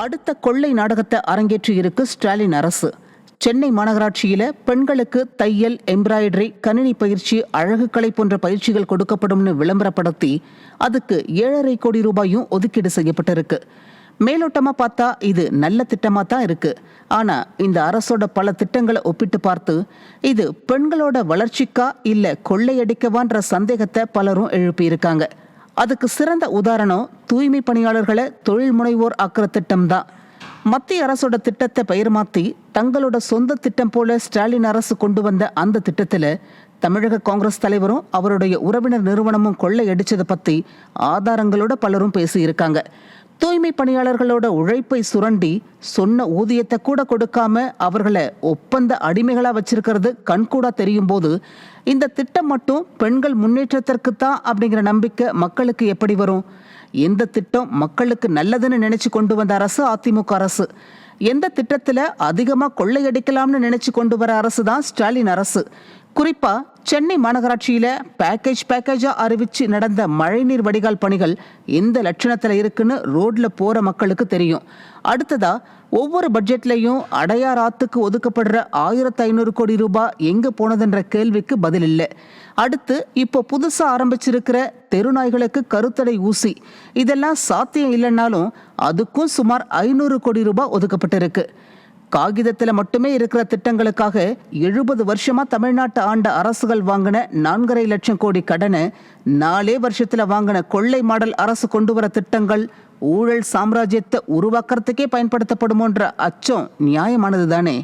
அடுத்த கொள்ளை நாடகத்தை அரங்கேற்றியிருக்கு ஸ்டாலின் அரசு. சென்னை மாநகராட்சியில பெண்களுக்கு தையல் எம்ப்ராய்டரி கணினி பயிற்சி அழகுக்கலை போன்ற பயிற்சிகள் கொடுக்கப்படும்னு விளம்பரப்படுத்தி அதுக்கு ஏழரை கோடி ரூபாயும் ஒதுக்கீடு செய்யப்பட்டிருக்கு. மேலோட்டமா பார்த்தா இது நல்ல திட்டமா தான் இருக்கு. ஆனா இந்த அரசோட பல திட்டங்களை ஒப்பிட்டு பார்த்து இது பெண்களோட வளர்ச்சிக்கா இல்ல கொள்ளையடிக்கவான்ற சந்தேகத்தை பலரும் எழுப்பியிருக்காங்க. அதுக்கு சிறந்த உதாரணம் தூய்மை பணியாளர்களை தொழில் முனைவோர் ஆக்குற திட்டம் தான். மத்திய அரசோட திட்டத்தை பெயர் மாற்றி தங்களோட சொந்த திட்டம் போல ஸ்டாலின் அரசு கொண்டு வந்த அந்த திட்டத்தில் தமிழக காங்கிரஸ் தலைவரும் அவருடைய உறவினர் நிறுவனமும் கொள்ளையடிச்சதை பற்றி ஆதாரங்களோட பலரும் பேசியிருக்காங்க. தூய்மை பணியாளர்களோட உழைப்பை சுரண்டி சொன்ன ஊதியத்தை கூட கொடுக்காம அவர்களை ஒப்பந்த அடிமைகளா வச்சிருக்கிறது கண்கூடா தெரியும் போது இந்த திட்டம் மட்டும் பெண்கள் முன்னேற்றத்திற்கு தான் அப்படிங்கிற நம்பிக்கை மக்களுக்கு எப்படி வரும்? எந்த திட்டம் மக்களுக்கு நல்லதுன்னு நினைச்சு கொண்டு வந்த அரசு அதிமுக அரசு? எந்த திட்டத்தில் அதிகமாக கொள்ளையடிக்கலாம்னு நினைச்சு கொண்டு வர அரசு தான் ஸ்டாலின் அரசு? குறிப்பா சென்னை மாநகராட்சியில பேக்கேஜ் பேக்கேஜா அறிவிச்சு நடந்த மழைநீர் வடிகால் பணிகள் எந்த லட்சணத்துல இருக்குன்னு ரோட்ல போற மக்களுக்கு தெரியும். அடுத்ததா ஒவ்வொரு பட்ஜெட்லையும் அடையார் ஆத்துக்கு ஒதுக்கப்படுற ஆயிரத்தி ஐநூறு கோடி ரூபாய் எங்க போனதுன்ற கேள்விக்கு பதில் இல்லை. அடுத்து இப்போ புதுசா ஆரம்பிச்சிருக்கிற தெருநாய்களுக்கு கருத்தடை ஊசி. இதெல்லாம் சாத்தியம் இல்லைன்னாலும் அதுக்கும் சுமார் ஐநூறு கோடி ரூபாய் ஒதுக்கப்பட்டிருக்கு. காகிதத்தில் மட்டுமே இருக்கிற திட்டங்களுக்காக எழுபது வருஷமா தமிழ்நாட்டு ஆண்ட அரசுகள் வாங்கின நான்கரை லட்சம் கோடி கடனை நாலே வருஷத்தில் வாங்கின கொள்ளை மாடல் அரசு கொண்டு வர திட்டங்கள் ஊழல் சாம்ராஜ்யத்தை உருவாக்குறதுக்கே பயன்படுத்தப்படுமோன்ற அச்சம் நியாயமானது தானே